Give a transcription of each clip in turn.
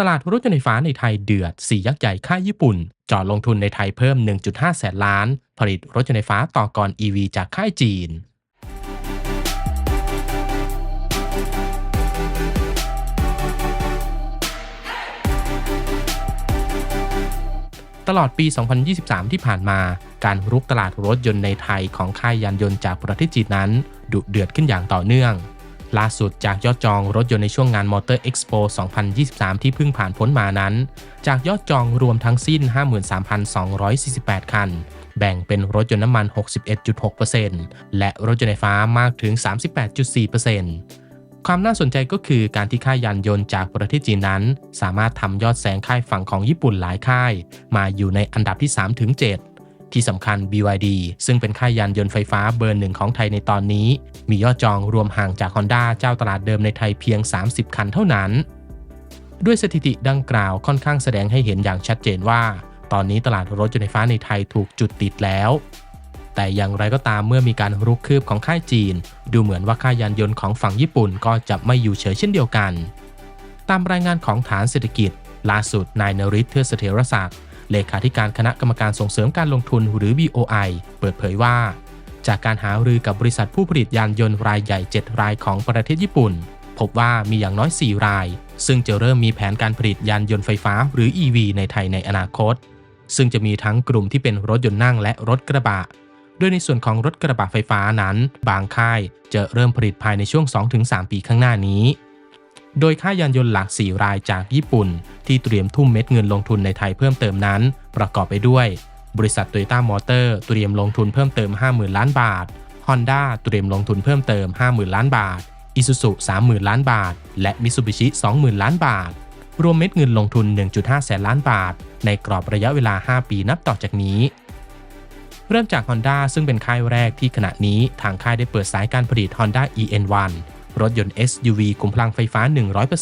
ตลาดรถยนต์ไฟฟ้าในไทยเดือด4ยักษ์ใหญ่ค่ายญี่ปุ่นจาะลงทุนในไทยเพิ่ม 1.5 แสนล้าน ผลิตรถยนต์ไฟฟ้าต่อกร EV จากค่ายจีน ตลอดปี 2023 ที่ผ่านมา การรุกตลาดรถยนต์ในไทยของค่ายยานยนต์จากประเทศจีนนั้น ดุเดือดขึ้นอย่างต่อเนื่อง ล่าสุดจากยอดจองรถยนต์ในช่วงงาน Motor Expo 2023 ที่เพิ่งผ่านพ้นมานั้น จากยอดจองรวมทั้งสิ้น 53,248 คัน แบ่งเป็นรถยนต์น้ำมัน 61.6%และรถยนต์ไฟฟ้ามากถึง 38.4%ความน่าสนใจก็คือการที่ค่ายยานยนต์จากประเทศจีนนั้น สามารถทำยอดแซงค่ายฝั่งของญี่ปุ่นหลายค่าย มาอยู่ในอันดับที่3-7 ที่สำคัญ BYD ซึ่งเป็นค่ายยานยนต์ไฟฟ้าเบอร์หนึ่งของไทยในตอนนี้ มียอดจองรวมห่างจาก Honda เจ้าตลาดเดิมในไทยเพียง 30 คันเท่านั้น ด้วยสถิติดังกล่าวค่อนข้างแสดงให้เห็นอย่างชัดเจนว่า ตอนนี้ตลาดรถยนต์ไฟฟ้าในไทยถูกจุดติดแล้ว แต่อย่างไรก็ตามเมื่อมีการรุกคืบของค่ายจีน ดูเหมือนว่าค่ายยานยนต์ของฝั่งญี่ปุ่นก็จะไม่อยู่เฉยเช่นเดียวกัน ตามรายงานของฐานเศรษฐกิจล่าสุดนายนริศเทือเสถียรศักดิ์ เลขาธิการคณะกรรมการส่งเสริมการลงทุนหรือ BOI เปิดเผยว่า จากการหารือกับบริษัทผู้ผลิตยานยนต์รายใหญ่ 7 รายของประเทศญี่ปุ่น พบว่ามีอย่างน้อย 4 ราย ซึ่งจะเริ่มมีแผนการผลิตยานยนต์ไฟฟ้าหรือ EV ในไทยในอนาคต ซึ่งจะมีทั้งกลุ่มที่เป็นรถยนต์นั่งและรถกระบะโดยในส่วนของรถกระบะไฟฟ้านั้น บางค่ายจะเริ่มผลิตภายในช่วง 2-3 ปีข้างหน้านี้ โดยค่ายยานยนต์หลัก 4 รายจากญี่ปุ่น ที่เตรียมทุ่มเม็ดเงินลงทุนในไทยเพิ่มเติมนั้น ประกอบไปด้วย บริษัทโตโยต้ามอเตอร์เตรียมลงทุนเพิ่มเติม 50,000 ล้านบาท Honda เตรียมลงทุนเพิ่มเติม 50,000 ล้านบาท Isuzu 30,000 ล้านบาท และ Mitsubishi 20,000 ล้านบาท รวมเม็ดเงินลงทุน 1.5 แสนล้านบาท ในกรอบระยะเวลา 5 ปีนับต่อจากนี้เริ่มจาก Honda ซึ่งเป็นค่ายแรกที่ขณะนี้ทางค่ายได้เปิดสายการผลิต Honda EN1 รถยนต์ SUV กลุ่มพลังไฟฟ้า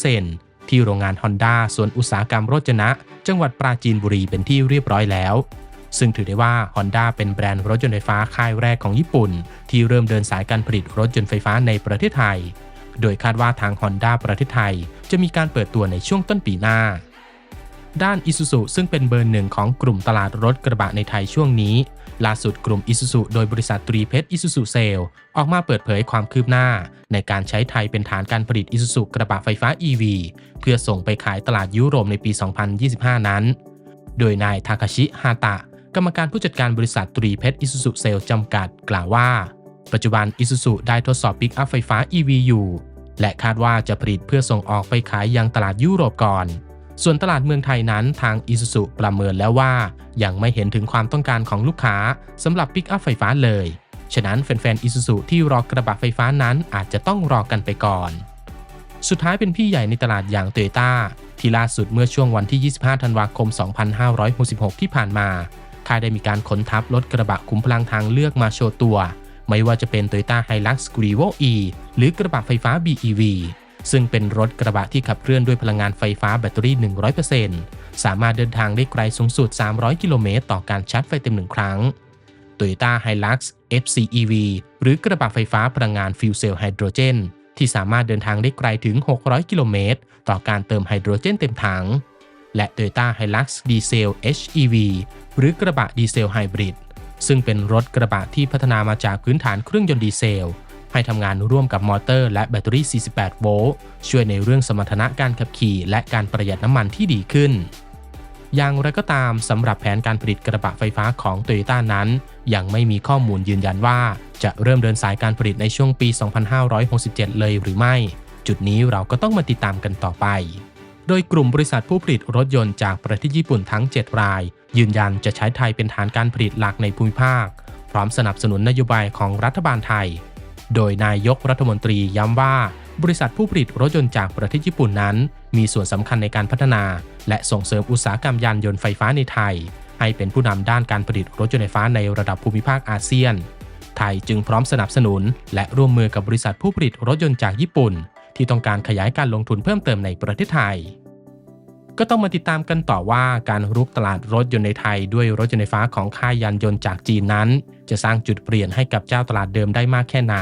100%ที่โรงงาน Honda ส่วนอุตสาหกรรมโรจนะ จังหวัดปราจีนบุรีเป็นที่เรียบร้อยแล้ว ซึ่งถือได้ว่า Honda เป็นแบรนด์รถยนต์ไฟฟ้าค่ายแรกของญี่ปุ่น ที่เริ่มเดินสายการผลิตรถยนต์ไฟฟ้าในประเทศไทย โดยคาดว่าทาง Honda ประเทศไทย จะมีการเปิดตัวในช่วงต้นปีหน้า ด้าน Isuzu ซึ่งเป็นเบอร์หนึ่งของกลุ่มตลาดรถกระบะในไทยช่วงนี้ ล่าสุดกลุ่ม Isuzu โดยบริษัทตรีเพชร Isuzu s a l e ออกมาเปิดเผยความคืบหน้า ในการใช้ไทยเป็นฐานการผลิต Isuzu กระบะไฟฟ้า EV เพื่อส่งไปขายตลาดยุโรปในปี 2025 นั้น โดยนายทาคาชิฮาตะ กรรมการผู้จัดการบริษัทตรีเพชร Isuzu s a l e จำกัด กล่าวว่า ปัจจุบัน Isuzu ได้ทดสอบปิกอัพไฟฟ้า EV อยู่ และคาดว่าจะผลิตเพื่อส่งออกไปขายยังตลาดยุโรปก่อน ส่วนตลาดเมืองไทยนั้นทาง Isuzu ประเมินแล้วว่า ยังไม่เห็นถึงความต้องการของลูกค้าสำหรับปิกอัพไฟฟ้าเลย ฉะนั้นแฟนๆ Isuzu ที่รอกระบะไฟฟ้านั้นอาจจะต้องรอกันไปก่อน สุดท้ายเป็นพี่ใหญ่ในตลาดอย่างโตโยต้าที่ล่าสุดเมื่อช่วงวันที่ 25 ธันวาคม 2566 ที่ผ่านมาค่ายได้มีการขนทับรถกระบะขุมพลังทางเลือกมาโชว์ตัว ไม่ว่าจะเป็น Toyota Hilux Revo E หรือกระบะไฟฟ้า BEV ซึ่งเป็นรถกระบะที่ขับเคลื่อนด้วยพลังงานไฟฟ้าแบตเตอรี่ 100%สามารถเดินทางได้ไกลสูงสุด 300 กิโลเมตร ต่อการชาร์จไฟเต็มหนึ่งครั้ง Toyota Hilux FCEV หรือกระบะไฟฟ้าพลังงานฟิวเซลไฮโดรเจนที่สามารถเดินทางได้ไกลถึง 600 กิโลเมตร ต่อการเติมไฮโดรเจนเต็มถัง และ Toyota Hilux Diesel HEV หรือกระบะดีเซลไฮบริดซึ่งเป็นรถกระบะที่พัฒนามาจากพื้นฐานเครื่องยนต์ดีเซล ให้ทำงานร่วมกับมอเตอร์และแบตเตอรี่ 48 โวลต์ ช่วยในเรื่องสมรรถนะการขับขี่ และการประหยัดน้ำมันที่ดีขึ้น อย่างไรก็ตามสำหรับแผนการผลิตกระบะไฟฟ้าของโตโยต้านั้น ยังไม่มีข้อมูลยืนยันว่า จะเริ่มเดินสายการผลิตในช่วงปี 2567 เลยหรือไม่ จุดนี้เราก็ต้องมาติดตามกันต่อไป โดยกลุ่มบริษัทผู้ผลิตรถยนต์จากประเทศญี่ปุ่นทั้ง 7 ราย ยืนยันจะใช้ไทยเป็นฐานการผลิตหลักในภูมิภาค พร้อมสนับสนุนนโยบายของรัฐบาลไทย โดยนายกรัฐมนตรีย้ำว่า บริษัทผู้ผลิตรถยนต์จากประเทศญี่ปุ่นนั้น มีส่วนสำคัญในการพัฒนา และส่งเสริมอุตสาหกรรมยานยนต์ไฟฟ้าในไทย ให้เป็นผู้นำด้านการผลิตรถยนต์ไฟฟ้าในระดับภูมิภาคอาเซียน ไทยจึงพร้อมสนับสนุน และร่วมมือกับบริษัทผู้ผลิตรถยนต์จากญี่ปุ่น ที่ต้องการขยายการลงทุนเพิ่มเติมในประเทศไทยก็ต้องมาติดตามกันต่อว่าการรุกตลาดรถยนต์ในไทยด้วยรถยนต์ไฟฟ้าของค่ายยานยนต์จากจีนนั้น จะสร้างจุดเปลี่ยนให้กับเจ้าตลาดเดิมได้มากแค่ไหน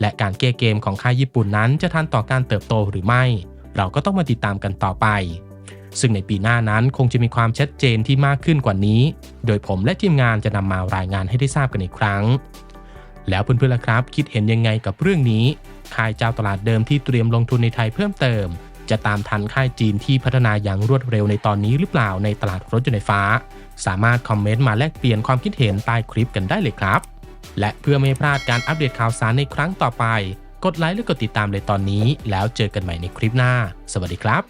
และการแก้เกมของค่ายญี่ปุ่นนั้นจะทันต่อการเติบโตหรือไม่ เราก็ต้องมาติดตามกันต่อไป ซึ่งในปีหน้านั้นคงจะมีความชัดเจนที่มากขึ้นกว่านี้ โดยผมและทีมงานจะนำมารายงานให้ได้ทราบกันอีกครั้ง แล้วเพื่อนๆล่ะครับ คิดเห็นยังไงกับเรื่องนี้ค่ายเจ้าตลาดเดิมที่เตรียมลงทุนในไทยเพิ่มเติม จะตามทันค่ายจีนที่พัฒนาอย่างรวดเร็วในตอนนี้หรือเปล่าในตลาดรถยนต์ไฟฟ้า สามารถคอมเมนต์มาแลกเปลี่ยนความคิดเห็นใต้คลิปกันได้เลยครับ และเพื่อไม่พลาดการอัปเดตข่าวสารในครั้งต่อไป กดไลค์และกดติดตามเลยตอนนี้ แล้วเจอกันใหม่ในคลิปหน้า สวัสดีครับ